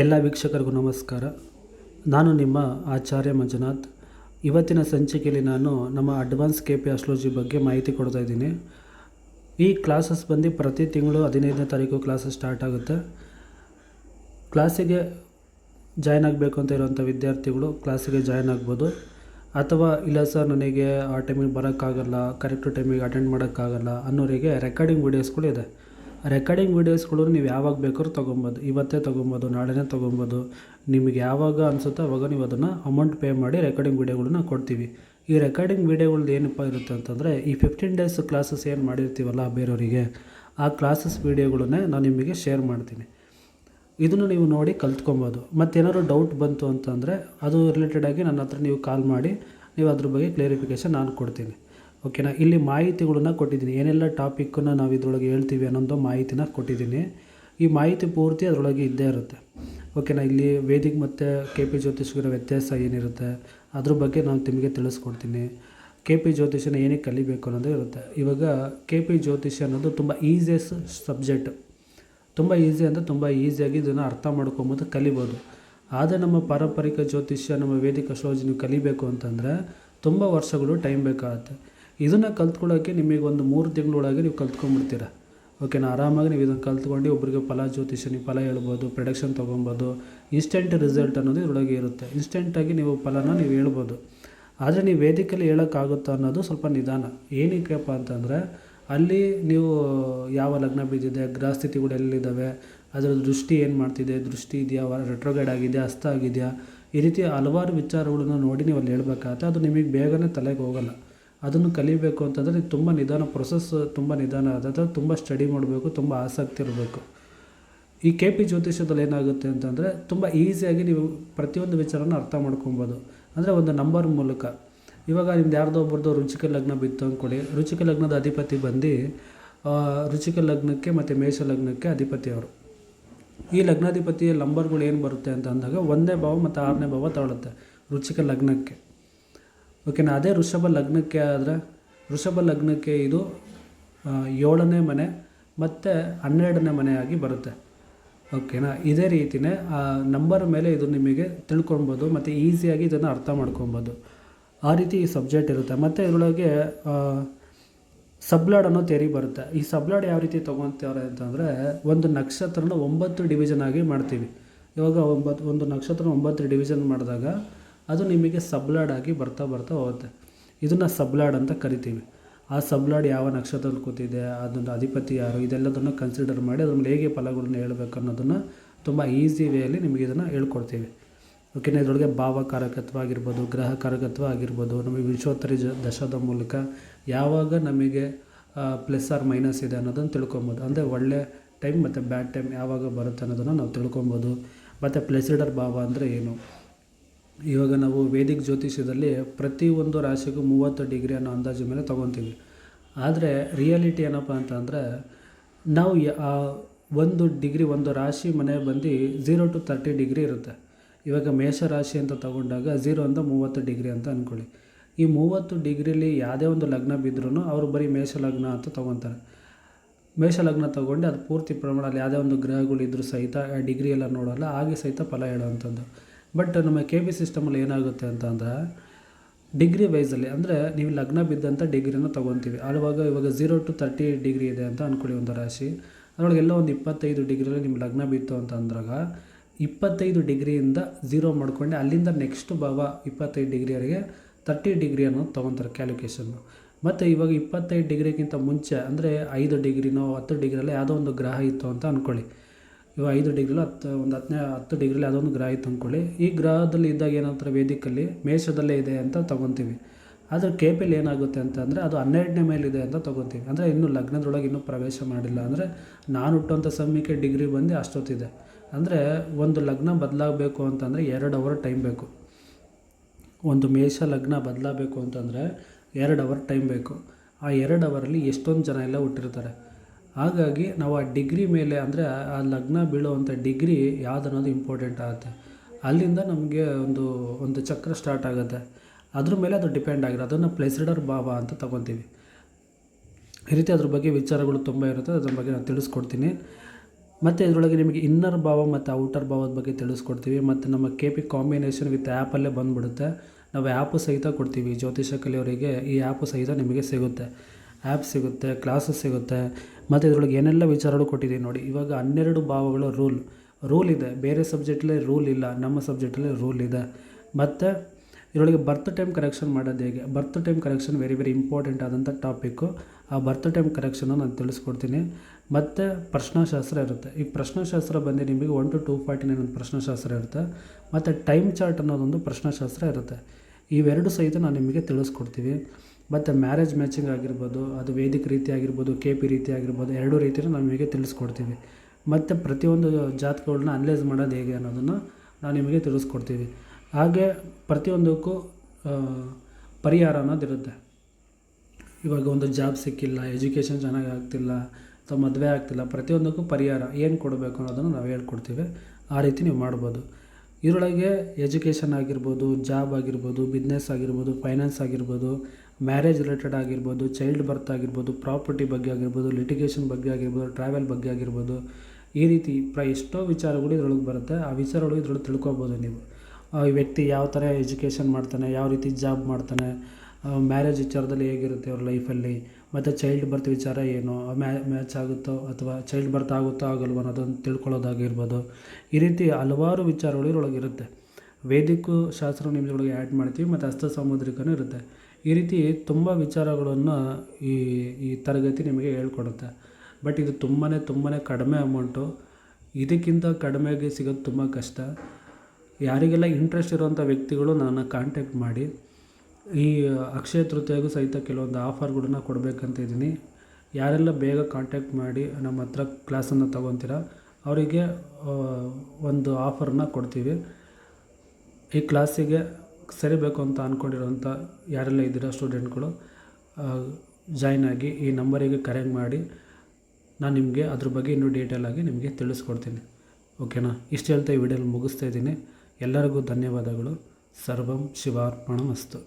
ಎಲ್ಲ ವೀಕ್ಷಕರಿಗೂ ನಮಸ್ಕಾರ. ನಾನು ನಿಮ್ಮ ಆಚಾರ್ಯ ಮಂಜುನಾಥ್. ಇವತ್ತಿನ ಸಂಚಿಕೆಯಲ್ಲಿ ನಾನು ನಮ್ಮ ಅಡ್ವಾನ್ಸ್ ಕೆ ಪಿ ಆಸ್ಟ್ರಾಲಜಿ ಬಗ್ಗೆ ಮಾಹಿತಿ ಕೊಡ್ತಾ ಇದ್ದೀನಿ. ಈ ಕ್ಲಾಸಸ್ ಬಂದು ಪ್ರತಿ ತಿಂಗಳು ಹದಿನೈದನೇ ತಾರೀಕು ಕ್ಲಾಸಸ್ ಸ್ಟಾರ್ಟ್ ಆಗುತ್ತೆ. ಕ್ಲಾಸಿಗೆ ಜಾಯ್ನ್ ಆಗಬೇಕು ಅಂತ ಇರೋಂಥ ವಿದ್ಯಾರ್ಥಿಗಳು ಕ್ಲಾಸಿಗೆ ಜಾಯ್ನ್ ಆಗ್ಬೋದು. ಅಥವಾ ಇಲ್ಲ ಸರ್, ನನಗೆ ಆ ಟೈಮಿಗೆ ಬರೋಕ್ಕಾಗಲ್ಲ, ಕರೆಕ್ಟ್ ಟೈಮಿಗೆ ಅಟೆಂಡ್ ಮಾಡೋಕ್ಕಾಗಲ್ಲ ಅನ್ನೋರಿಗೆ ರೆಕಾರ್ಡಿಂಗ್ ವೀಡಿಯೋಸ್ಗಳು ಇದೆ. ರೆಕಾರ್ಡಿಂಗ್ ವೀಡಿಯೋಸ್ಗಳು ನೀವು ಯಾವಾಗ ಬೇಕಾದ್ರೂ ತೊಗೊಬೋದು. ಇವತ್ತೇ ತೊಗೊಬೋದು, ನಾಳೆನೇ ತೊಗೊಬೋದು. ನಿಮಗೆ ಯಾವಾಗ ಅನಿಸುತ್ತೋ ಅವಾಗ ನೀವು ಅದನ್ನು ಅಮೌಂಟ್ ಪೇ ಮಾಡಿ ರೆಕಾರ್ಡಿಂಗ್ ವೀಡಿಯೋಗಳನ್ನ ಕೊಡ್ತೀವಿ. ಈ ರೆಕಾರ್ಡಿಂಗ್ ವೀಡಿಯೋಗಳ್ದು ಏನಪ್ಪ ಇರುತ್ತೆ ಅಂತಂದರೆ, ಈ ಫಿಫ್ಟೀನ್ ಡೇಸ್ ಕ್ಲಾಸಸ್ ಏನು ಮಾಡಿರ್ತೀವಲ್ಲ ಬೇರೆಯವರಿಗೆ, ಆ ಕ್ಲಾಸಸ್ ವೀಡಿಯೋಗಳನ್ನೇ ನಾನು ನಿಮಗೆ ಶೇರ್ ಮಾಡ್ತೀನಿ. ಇದನ್ನು ನೀವು ನೋಡಿ ಕಲ್ತ್ಕೊಬೋದು. ಮತ್ತೇನಾದ್ರು ಡೌಟ್ ಬಂತು ಅಂತಂದರೆ, ಅದು ರಿಲೇಟೆಡಾಗಿ ನನ್ನ ಹತ್ರ ನೀವು ಕಾಲ್ ಮಾಡಿ, ನೀವು ಅದ್ರ ಬಗ್ಗೆ ಕ್ಲೇರಿಫಿಕೇಷನ್ ನಾನು ಕೊಡ್ತೀನಿ. ಓಕೆನಾ ಇಲ್ಲಿ ಮಾಹಿತಿಗಳನ್ನ ಕೊಟ್ಟಿದ್ದೀನಿ. ಏನೆಲ್ಲ ಟಾಪಿಕ್ಕನ್ನು ನಾವು ಇದರೊಳಗೆ ಹೇಳ್ತೀವಿ ಅನ್ನೋದು ಮಾಹಿತಿನ ಕೊಟ್ಟಿದ್ದೀನಿ. ಈ ಮಾಹಿತಿ ಪೂರ್ತಿ ಅದರೊಳಗೆ ಇದ್ದೇ ಇರುತ್ತೆ. ಓಕೆನಾ ಇಲ್ಲಿ ವೇದಿಕ್ ಮತ್ತು ಕೆ ಪಿ ಜ್ಯೋತಿಷ್ಯರ ವ್ಯತ್ಯಾಸ ಏನಿರುತ್ತೆ, ಅದ್ರ ಬಗ್ಗೆ ನಾನು ನಿಮಗೆ ತಿಳಿಸ್ಕೊಡ್ತೀನಿ. ಕೆ ಪಿ ಜ್ಯೋತಿಷ್ಯನ ಏನೇ ಕಲಿಬೇಕು ಅನ್ನೋದು ಇರುತ್ತೆ. ಇವಾಗ ಕೆ ಪಿ ಜ್ಯೋತಿಷ್ಯ ಅನ್ನೋದು ತುಂಬ ಈಸಿಯಸ್ಟ್ ಸಬ್ಜೆಕ್ಟ್ ತುಂಬ ಈಸಿ ಅಂದರೆ ತುಂಬ ಈಸಿಯಾಗಿ ಇದನ್ನು ಅರ್ಥ ಮಾಡ್ಕೊಬೋದು ಕಲಿಬೋದು. ಆದರೆ ನಮ್ಮ ಪಾರಂಪರಿಕ ಜ್ಯೋತಿಷ್ಯ, ನಮ್ಮ ವೇದಿಕ ಅಸ್ಟ್ರಾಲಜಿ ಕಲಿಬೇಕು ಅಂತಂದರೆ ತುಂಬ ವರ್ಷಗಳು ಟೈಮ್ ಬೇಕಾಗುತ್ತೆ. ಇದನ್ನು ಕಲ್ತ್ಕೊಳ್ಳೋಕ್ಕೆ ನಿಮಗೆ ಒಂದು ಮೂರು ತಿಂಗಳೊಳಗೆ ನೀವು ಕಲ್ತ್ಕೊಂಡ್ಬಿಡ್ತೀರ. ಓಕೆನಾ? ಆರಾಮಾಗಿ ನೀವು ಇದನ್ನು ಕಲ್ತ್ಕೊಂಡು ಒಬ್ಬರಿಗೆ ಫಲ ಜ್ಯೋತಿಷ್ಯ, ನೀವು ಫಲ ಹೇಳ್ಬೋದು ಪ್ರೊಡಕ್ಷನ್ ತೊಗೊಬೋದು ಇನ್ಸ್ಟೆಂಟ್ ರಿಸಲ್ಟ್ ಅನ್ನೋದು ಇದರೊಳಗೆ ಇರುತ್ತೆ. ಇನ್ಸ್ಟೆಂಟಾಗಿ ನೀವು ಫಲನ ನೀವು ಹೇಳ್ಬೋದು. ಆದರೆ ನೀವು ವೇದಿಕೆಯಲ್ಲಿ ಹೇಳೋಕ್ಕಾಗುತ್ತಾ ಅನ್ನೋದು ಸ್ವಲ್ಪ ನಿಧಾನ. ಏನಕ್ಕಪ್ಪ ಅಂತಂದರೆ, ಅಲ್ಲಿ ನೀವು ಯಾವ ಲಗ್ನ ಬಿದ್ದಿದೆ, ಗ್ರಹ ಸ್ಥಿತಿಗಳು ಎಲ್ಲಿದ್ದಾವೆ, ಅದರ ದೃಷ್ಟಿ ಏನು ಮಾಡ್ತಿದೆ, ದೃಷ್ಟಿ ಇದೆಯಾ ರೆಟ್ರೋಗೈಡ್ ಆಗಿದೆಯಾ ಹಸ್ತ ಆಗಿದೆಯಾ, ಈ ರೀತಿ ಹಲವಾರು ವಿಚಾರಗಳನ್ನು ನೋಡಿ ನೀವು ಅಲ್ಲಿ ಹೇಳ್ಬೇಕಾಗತ್ತೆ ಅದು ನಿಮಗೆ ಬೇಗನೆ ತಲೆಗೆ ಹೋಗಲ್ಲ. ಅದನ್ನು ಕಲಿಬೇಕು ಅಂತಂದರೆ ತುಂಬ ನಿಧಾನ ಪ್ರೊಸೆಸ್ ತುಂಬ ನಿಧಾನ ಆದ ತುಂಬ ಸ್ಟಡಿ ಮಾಡಬೇಕು, ತುಂಬ ಆಸಕ್ತಿ ಇರಬೇಕು. ಈ ಕೆ ಪಿ ಜ್ಯೋತಿಷ್ಯದಲ್ಲಿ ಏನಾಗುತ್ತೆ ಅಂತಂದರೆ ತುಂಬ ಈಸಿಯಾಗಿ ನೀವು ಪ್ರತಿಯೊಂದು ವಿಚಾರನ ಅರ್ಥ ಮಾಡ್ಕೊಬೋದು. ಅಂದರೆ ಒಂದು ನಂಬರ್ ಮೂಲಕ. ಇವಾಗ ನಿಮ್ದು ಯಾರ್ದೋ ಒಬ್ಬರದ್ದು ರುಚಿಕ ಲಗ್ನ ಬಿತ್ತು ಅಂದ್ಕೊಳ್ಳಿ ರುಚಿಕ ಲಗ್ನದ ಅಧಿಪತಿ ಬಂದು ರುಚಿಕ ಲಗ್ನಕ್ಕೆ ಮತ್ತು ಮೇಷ ಲಗ್ನಕ್ಕೆ ಅಧಿಪತಿ ಅವರು. ಈ ಲಗ್ನಾಧಿಪತಿಯ ನಂಬರ್ಗಳು ಏನು ಬರುತ್ತೆ ಅಂತ ಅಂದಾಗ ಒಂದನೇ ಭಾವ ಮತ್ತು ಆರನೇ ಭಾವ ತಗೊಳುತ್ತೆ ರುಚಿಕ ಲಗ್ನಕ್ಕೆ. ಓಕೆನಾ ಅದೇ ವೃಷಭ ಲಗ್ನಕ್ಕೆ ಆದರೆ, ವೃಷಭ ಲಗ್ನಕ್ಕೆ ಇದು ಏಳನೇ ಮನೆ ಮತ್ತು ಹನ್ನೆರಡನೇ ಮನೆಯಾಗಿ ಬರುತ್ತೆ. ಓಕೆನಾ ಇದೇ ರೀತಿಯೇ ಆ ನಂಬರ್ ಮೇಲೆ ಇದು ನಿಮಗೆ ತಿಳ್ಕೊಬೋದು ಮತ್ತು ಈಸಿಯಾಗಿ ಇದನ್ನು ಅರ್ಥ ಮಾಡ್ಕೊಬೋದು ಆ ರೀತಿ ಈ ಸಬ್ಜೆಕ್ಟ್ ಇರುತ್ತೆ. ಮತ್ತು ಇದರೊಳಗೆ ಸಬ್ಲಾಡ್ ಅನ್ನೋ ತೆರಿ ಬರುತ್ತೆ. ಈ ಸಬ್ಲಾಡ್ ಯಾವ ರೀತಿ ತೊಗೊತಾರೆ ಅಂತಂದರೆ, ಒಂದು ನಕ್ಷತ್ರನ ಒಂಬತ್ತು ಡಿವಿಷನ್ ಆಗಿ ಮಾಡ್ತೀವಿ. ಇವಾಗ ಒಂಬತ್ತು ಒಂದು ನಕ್ಷತ್ರ ಒಂಬತ್ತು ಡಿವಿಷನ್ ಮಾಡಿದಾಗ ಅದು ನಿಮಗೆ ಸಬ್ಲಾಡ್ ಆಗಿ ಬರ್ತಾ ಬರ್ತಾ ಹೋಗುತ್ತೆ. ಇದನ್ನು ಸಬ್ಲಾಡ್ ಅಂತ ಕರಿತೀವಿ. ಆ ಸಬ್ಲಾಡ್ ಯಾವ ನಕ್ಷತ್ರದಲ್ಲಿ ಕೂತಿದೆ, ಅದೊಂದು ಅಧಿಪತಿ ಯಾರು, ಇದೆಲ್ಲದನ್ನು ಕನ್ಸಿಡರ್ ಮಾಡಿ ಅದ್ರ ಮೇಲೆ ಹೇಗೆ ಫಲಗಳನ್ನ ಹೇಳಬೇಕು ಅನ್ನೋದನ್ನು ತುಂಬ ಈಸಿ ವೇಯಲ್ಲಿ ನಿಮಗೆ ಇದನ್ನು ಹೇಳ್ಕೊಡ್ತೀವಿ. ಓಕೆನಾ ಇದರೊಳಗೆ ಭಾವಕಾರಕತ್ವ ಆಗಿರ್ಬೋದು ಗ್ರಹ ಕಾರಕತ್ವ ಆಗಿರ್ಬೋದು ನಮಗೆ ವಿಶ್ವೋತ್ತರಿ ದಶದ ಮೂಲಕ ಯಾವಾಗ ನಮಗೆ ಪ್ಲಸ್ ಆರ್ ಮೈನಸ್ ಇದೆ ಅನ್ನೋದನ್ನು ತಿಳ್ಕೊಬೋದು. ಅಂದರೆ ಒಳ್ಳೆ ಟೈಮ್ ಮತ್ತು ಬ್ಯಾಡ್ ಟೈಮ್ ಯಾವಾಗ ಬರುತ್ತೆ ಅನ್ನೋದನ್ನು ನಾವು ತಿಳ್ಕೊಬೋದು. ಮತ್ತು ಪ್ಲೆಸಿಡರ್ ಭಾವ ಅಂದರೆ ಏನು? ಇವಾಗ ನಾವು ವೇದಿಕ್ ಜ್ಯೋತಿಷ್ಯದಲ್ಲಿ ಪ್ರತಿಯೊಂದು ರಾಶಿಗೂ ಮೂವತ್ತು ಡಿಗ್ರಿ ಅನ್ನೋ ಅಂದಾಜು ಮೇಲೆ ತೊಗೊತೀವಿ. ಆದರೆ ರಿಯಾಲಿಟಿ ಏನಪ್ಪ ಅಂತಂದರೆ ನಾವು ಯ ಆ ಒಂದು ಡಿಗ್ರಿ, ಒಂದು ರಾಶಿ ಮನೆ ಬಂದು ಝೀರೋ ಟು ತರ್ಟಿ ಡಿಗ್ರಿ ಇರುತ್ತೆ. ಇವಾಗ ಮೇಷ ರಾಶಿ ಅಂತ ತಗೊಂಡಾಗ ಝೀರೋ ಅಂತ ಮೂವತ್ತು ಡಿಗ್ರಿ ಅಂತ ಅಂದ್ಕೊಳ್ಳಿ ಈ ಮೂವತ್ತು ಡಿಗ್ರಿಲಿ ಯಾವುದೇ ಒಂದು ಲಗ್ನ ಬಿದ್ದರೂ ಅವರು ಬರೀ ಮೇಷ ಲಗ್ನ ಅಂತ ತೊಗೊತಾರೆ. ಮೇಷ ಲಗ್ನ ತೊಗೊಂಡು ಅದು ಪೂರ್ತಿ ಪ್ರಮಾಣದಲ್ಲಿ ಯಾವುದೇ ಒಂದು ಗ್ರಹಗಳಿದ್ದರೂ ಸಹಿತ ಆ ಡಿಗ್ರಿ ಎಲ್ಲ ನೋಡೋಲ್ಲ, ಹಾಗೆ ಸಹಿತ ಫಲ ಹೇಳೋವಂಥದ್ದು. ಬಟ್ ನಮ್ಮ ಕೆ ಬಿ ಸಿಸ್ಟಮಲ್ಲಿ ಏನಾಗುತ್ತೆ ಅಂತಂದರೆ ಡಿಗ್ರಿ ವೈಸಲ್ಲಿ ಅಂದರೆ ನೀವು ಲಗ್ನ ಬಿದ್ದಂಥ ಡಿಗ್ರಿನ ತೊಗೊತೀವಿ. ಆವಾಗ ಇವಾಗ ಝೀರೋ ಟು ತರ್ಟಿ ಡಿಗ್ರಿ ಇದೆ ಅಂತ ಅಂದ್ಕೊಳ್ಳಿ ಒಂದು ರಾಶಿ. ಅದರೊಳಗೆಲ್ಲ ಒಂದು ಇಪ್ಪತ್ತೈದು ಡಿಗ್ರಿಯಲ್ಲಿ ನಿಮ್ಮ ಲಗ್ನ ಬಿತ್ತು ಅಂತ ಅಂದಾಗ ಇಪ್ಪತ್ತೈದು ಡಿಗ್ರಿಯಿಂದ ಝೀರೋ ಮಾಡ್ಕೊಂಡು ಅಲ್ಲಿಂದ ನೆಕ್ಸ್ಟ್ ಭಾವ ಇಪ್ಪತ್ತೈದು ಡಿಗ್ರಿಯವರೆಗೆ ತರ್ಟಿ ಡಿಗ್ರಿ ಅನ್ನೋದು ತೊಗೊತಾರೆ ಕ್ಯಾಲ್ಕುಲೇಷನ್ನು ಮತ್ತು ಇವಾಗ ಇಪ್ಪತ್ತೈದು ಡಿಗ್ರಿಗಿಂತ ಮುಂಚೆ ಅಂದರೆ ಐದು ಡಿಗ್ರಿನೋ ಹತ್ತು ಡಿಗ್ರಿಯಲ್ಲೋ ಯಾವುದೋ ಒಂದು ಗ್ರಹ ಇತ್ತು ಅಂತ ಅಂದ್ಕೊಳ್ಳಿ ಇವಾಗ ಐದು ಡಿಗ್ರಿಲಿ ಹತ್ತು, ಒಂದು ಹತ್ತನೇ ಹತ್ತು ಡಿಗ್ರಿಲಿ ಅದೊಂದು ಗ್ರಹ ಇತ್ತು ಅಂದ್ಕೊಳ್ಳಿ. ಈ ಗ್ರಹದಲ್ಲಿ ಇದ್ದಾಗ ಏನಂತಾರೆ ವೇದಿಕಲ್ಲಿ ಮೇಷದಲ್ಲೇ ಇದೆ ಅಂತ ತೊಗೊತೀವಿ. ಆದರೆ ಕೆ ಪಿಲಿ ಏನಾಗುತ್ತೆ ಅಂತಂದರೆ ಅದು ಹನ್ನೆರಡನೇ ಮೇಲಿದೆ ಅಂತ ತೊಗೊತೀವಿ. ಅಂದರೆ ಇನ್ನೂ ಲಗ್ನದೊಳಗೆ ಇನ್ನೂ ಪ್ರವೇಶ ಮಾಡಿಲ್ಲ. ಅಂದರೆ ನಾನು ಹುಟ್ಟುವಂಥ ಸಮಯಕ್ಕೆ ಡಿಗ್ರಿ ಬಂದು ಅಷ್ಟೊತ್ತಿದೆ. ಅಂದರೆ ಒಂದು ಲಗ್ನ ಬದಲಾಗಬೇಕು ಅಂತಂದರೆ ಎರಡು ಅವರ್ ಟೈಮ್ ಬೇಕು. ಒಂದು ಮೇಷ ಲಗ್ನ ಬದಲಾಗಬೇಕು ಅಂತಂದರೆ ಎರಡು ಅವರ್ ಟೈಮ್ ಬೇಕು. ಆ ಎರಡು ಅವರಲ್ಲಿ ಎಷ್ಟೊಂದು ಜನ ಎಲ್ಲ ಹುಟ್ಟಿರ್ತಾರೆ. ಹಾಗಾಗಿ ನಾವು ಆ ಡಿಗ್ರಿ ಮೇಲೆ ಅಂದರೆ ಆ ಲಗ್ನ ಬೀಳುವಂಥ ಡಿಗ್ರಿ ಯಾವ್ದು ಅನ್ನೋದು ಇಂಪಾರ್ಟೆಂಟ್ ಆಗುತ್ತೆ. ಅಲ್ಲಿಂದ ನಮಗೆ ಒಂದು ಒಂದು ಚಕ್ರ ಸ್ಟಾರ್ಟ್ ಆಗುತ್ತೆ. ಅದ್ರ ಮೇಲೆ ಅದು ಡಿಪೆಂಡ್ ಆಗಿರೋ ಅದನ್ನು ಪ್ಲೇಸಿಡರ್ ಭಾವ ಅಂತ ತಗೊತೀವಿ. ಈ ರೀತಿ ಅದ್ರ ಬಗ್ಗೆ ವಿಚಾರಗಳು ತುಂಬ ಇರುತ್ತೆ. ಅದ್ರ ಬಗ್ಗೆ ನಾನು ತಿಳಿಸ್ಕೊಡ್ತೀನಿ. ಮತ್ತು ಇದರೊಳಗೆ ನಿಮಗೆ ಇನ್ನರ್ ಭಾವ ಮತ್ತು ಔಟರ್ ಭಾವದ ಬಗ್ಗೆ ತಿಳಿಸ್ಕೊಡ್ತೀವಿ. ಮತ್ತು ನಮ್ಮ ಕೆ ಪಿ ಕಾಂಬಿನೇಷನ್ ವಿತ್ ಆ್ಯಪಲ್ಲೇ ಬಂದುಬಿಡುತ್ತೆ. ನಾವು ಆ್ಯಪು ಸಹಿತ ಕೊಡ್ತೀವಿ. ಜ್ಯೋತಿಷ ಕಲಿಯವರಿಗೆ ಈ ಆ್ಯಪು ಸಹಿತ ನಿಮಗೆ ಸಿಗುತ್ತೆ. ಆ್ಯಪ್ ಸಿಗುತ್ತೆ ಕ್ಲಾಸಸ್ ಸಿಗುತ್ತೆ, ಮತ್ತು ಇದರೊಳಗೆ ಏನೆಲ್ಲ ವಿಚಾರಗಳು ಕೊಟ್ಟಿದ್ದೀವಿ ನೋಡಿ. ಇವಾಗ ಹನ್ನೆರಡು ಭಾವಗಳ ರೂಲ್ ರೂಲ್ ಇದೆ, ಬೇರೆ ಸಬ್ಜೆಕ್ಟಲ್ಲಿ ರೂಲ್ ಇಲ್ಲ, ನಮ್ಮ ಸಬ್ಜೆಕ್ಟಲ್ಲೇ ರೂಲ್ ಇದೆ. ಮತ್ತು ಇದರೊಳಗೆ ಬರ್ತ್ ಟೈಮ್ ಕರೆಕ್ಷನ್ ಮಾಡೋದು ಹೇಗೆ? Birth time correction very very important ಆದಂಥ ಟಾಪಿಕ್ಕು ಆ ಬರ್ತ್ ಟೈಮ್ ಕರೆಕ್ಷನ್ನು ನಾನು ತಿಳಿಸ್ಕೊಡ್ತೀನಿ. ಮತ್ತು ಪ್ರಶ್ನಾಶಾಸ್ತ್ರ ಇರುತ್ತೆ. ಈ ಪ್ರಶ್ನಾಶಾಸ್ತ್ರ ಬಂದು ನಿಮಗೆ one to two forty nine ಒಂದು ಪ್ರಶ್ನಾಶಾಸ್ತ್ರ ಇರುತ್ತೆ. ಮತ್ತು ಟೈಮ್ ಚಾರ್ಟ್ ಅನ್ನೋದೊಂದು ಪ್ರಶ್ನಾಶಾಸ್ತ್ರ ಇರುತ್ತೆ. ಇವೆರಡು ಸಹಿತ ನಾನು ನಿಮಗೆ ತಿಳಿಸ್ಕೊಡ್ತೀವಿ. ಮತ್ತು ಮ್ಯಾರೇಜ್ ಮ್ಯಾಚಿಂಗ್ ಆಗಿರ್ಬೋದು, ಅದು ವೇದಿಕ ರೀತಿ ಆಗಿರ್ಬೋದು ಕೆ ಪಿ ರೀತಿ ಆಗಿರ್ಬೋದು, ಎರಡೂ ರೀತಿಯೂ ನಾವು ನಿಮಗೆ ತಿಳಿಸ್ಕೊಡ್ತೀವಿ. ಮತ್ತು ಪ್ರತಿಯೊಂದು ಜಾತಕಗಳನ್ನ ಅನಲೈಸ್ ಮಾಡೋದು ಹೇಗೆ ಅನ್ನೋದನ್ನು ನಾವು ನಿಮಗೆ ತಿಳಿಸ್ಕೊಡ್ತೀವಿ. ಹಾಗೆ ಪ್ರತಿಯೊಂದಕ್ಕೂ ಪರಿಹಾರ ಅನ್ನೋದಿರುತ್ತೆ ಇವಾಗ ಒಂದು ಜಾಬ್ ಸಿಕ್ಕಿಲ್ಲ ಎಜುಕೇಷನ್ ಚೆನ್ನಾಗಿ ಆಗ್ತಿಲ್ಲ, ಅಥವಾ ಮದುವೆ ಆಗ್ತಿಲ್ಲ, ಪ್ರತಿಯೊಂದಕ್ಕೂ ಪರಿಹಾರ ಏನು ಕೊಡಬೇಕು ಅನ್ನೋದನ್ನು ನಾವು ಹೇಳ್ಕೊಡ್ತೀವಿ. ಆ ರೀತಿ ನೀವು ಮಾಡ್ಬೋದು. ಇದರೊಳಗೆ ಎಜುಕೇಷನ್ ಆಗಿರ್ಬೋದು ಜಾಬ್ ಆಗಿರ್ಬೋದು ಬಿಸ್ನೆಸ್ ಆಗಿರ್ಬೋದು ಫೈನಾನ್ಸ್ ಆಗಿರ್ಬೋದು ಮ್ಯಾರೇಜ್ ರಿಲೇಟೆಡ್ ಆಗಿರ್ಬೋದು ಚೈಲ್ಡ್ ಬರ್ತ್ ಆಗಿರ್ಬೋದು ಪ್ರಾಪರ್ಟಿ ಬಗ್ಗೆ ಆಗಿರ್ಬೋದು ಲಿಟಿಗೇಷನ್ ಬಗ್ಗೆ ಆಗಿರ್ಬೋದು ಟ್ರಾವೆಲ್ ಬಗ್ಗೆ ಆಗಿರ್ಬೋದು, ಈ ರೀತಿ ಪ್ರ ಎಷ್ಟೋ ವಿಚಾರಗಳು ಇದ್ರೊಳಗೆ ಬರುತ್ತೆ. ಆ ವಿಚಾರಗಳು ಇದ್ರೊಳಗೆ ತಿಳ್ಕೊಬೋದು ನೀವು. ಆ ವ್ಯಕ್ತಿ ಯಾವ ಥರ ಎಜುಕೇಷನ್ ಮಾಡ್ತಾನೆ, ಯಾವ ರೀತಿ ಜಾಬ್ ಮಾಡ್ತಾನೆ ಮ್ಯಾರೇಜ್ ವಿಚಾರದಲ್ಲಿ ಹೇಗಿರುತ್ತೆ ಅವ್ರ ಲೈಫಲ್ಲಿ ಮತ್ತು ಚೈಲ್ಡ್ ಬರ್ತ್ ವಿಚಾರ ಏನು ಮ್ಯಾ, ಮ್ಯಾಚ್ ಆಗುತ್ತೋ ಅಥವಾ ಚೈಲ್ಡ್ ಬರ್ತ್ ಆಗುತ್ತೋ ಆಗಲ್ವ ಅನ್ನೋದನ್ನು ತಿಳ್ಕೊಳ್ಳೋದಾಗಿರ್ಬೋದು. ಈ ರೀತಿ ಹಲವಾರು ವಿಚಾರಗಳು ಇದ್ರೊಳಗೆ ಇರುತ್ತೆ. ವೇದಿಕು, ಶಾಸ್ತ್ರ ನಿಮ್ಮದ್ರೊಳಗೆ ಆ್ಯಡ್ ಮಾಡ್ತೀವಿ, ಮತ್ತು ಹಸ್ತ ಸಾಮುದ್ರಿಕನೂ ಇರುತ್ತೆ. ಈ ರೀತಿ ತುಂಬ ವಿಚಾರಗಳನ್ನು ಈ ಈ ತರಗತಿ ನಿಮಗೆ ಹೇಳ್ಕೊಡುತ್ತೆ. ಬಟ್ ಇದು ತುಂಬಾ ತುಂಬಾ ಕಡಿಮೆ ಅಮೌಂಟು ಇದಕ್ಕಿಂತ ಕಡಿಮೆಗೆ ಸಿಗೋದು ತುಂಬ ಕಷ್ಟ. ಯಾರಿಗೆಲ್ಲ ಇಂಟ್ರೆಸ್ಟ್ ಇರುವಂಥ ವ್ಯಕ್ತಿಗಳು ನನ್ನ ಕಾಂಟ್ಯಾಕ್ಟ್ ಮಾಡಿ. ಈ ಅಕ್ಷಯ ತೃತೀಯಗೂ ಸಹಿತ ಕೆಲವೊಂದು ಆಫರ್ಗಳನ್ನ ಕೊಡಬೇಕಂತ ಇದ್ದೀನಿ. ಯಾರೆಲ್ಲ ಬೇಗ ಕಾಂಟ್ಯಾಕ್ಟ್ ಮಾಡಿ ನಮ್ಮ ಹತ್ರ ಕ್ಲಾಸನ್ನು ತೊಗೊತೀರ, ಅವರಿಗೆ ಒಂದು ಆಫರನ್ನ ಕೊಡ್ತೀವಿ. ಈ ಕ್ಲಾಸಿಗೆ ಸೇರಬೇಕು ಅಂತ ಅಂದ್ಕೊಂಡಿರೋಂಥ ಯಾರೆಲ್ಲ ಇದ್ದೀರಾ ಸ್ಟೂಡೆಂಟ್ಗಳು ಜಾಯ್ನ್ ಆಗಿ ಈ ನಂಬರಿಗೆ ಕರೆ ಮಾಡಿ, ನಾನು ನಿಮಗೆ ಅದ್ರ ಬಗ್ಗೆ ಇನ್ನೂ ಆಗಿ ನಿಮಗೆ ತಿಳಿಸ್ಕೊಡ್ತೀನಿ. ಓಕೆನಾ? ಇಷ್ಟು ಹೇಳ್ತಾ ಈ ವಿಡಿಯೋಲಿ ಮುಗಿಸ್ತಾ ಇದ್ದೀನಿ. ಎಲ್ಲರಿಗೂ ಧನ್ಯವಾದಗಳು. ಸರ್ವಂ ಶಿವಾರ್ಪಣಮಸ್ತು.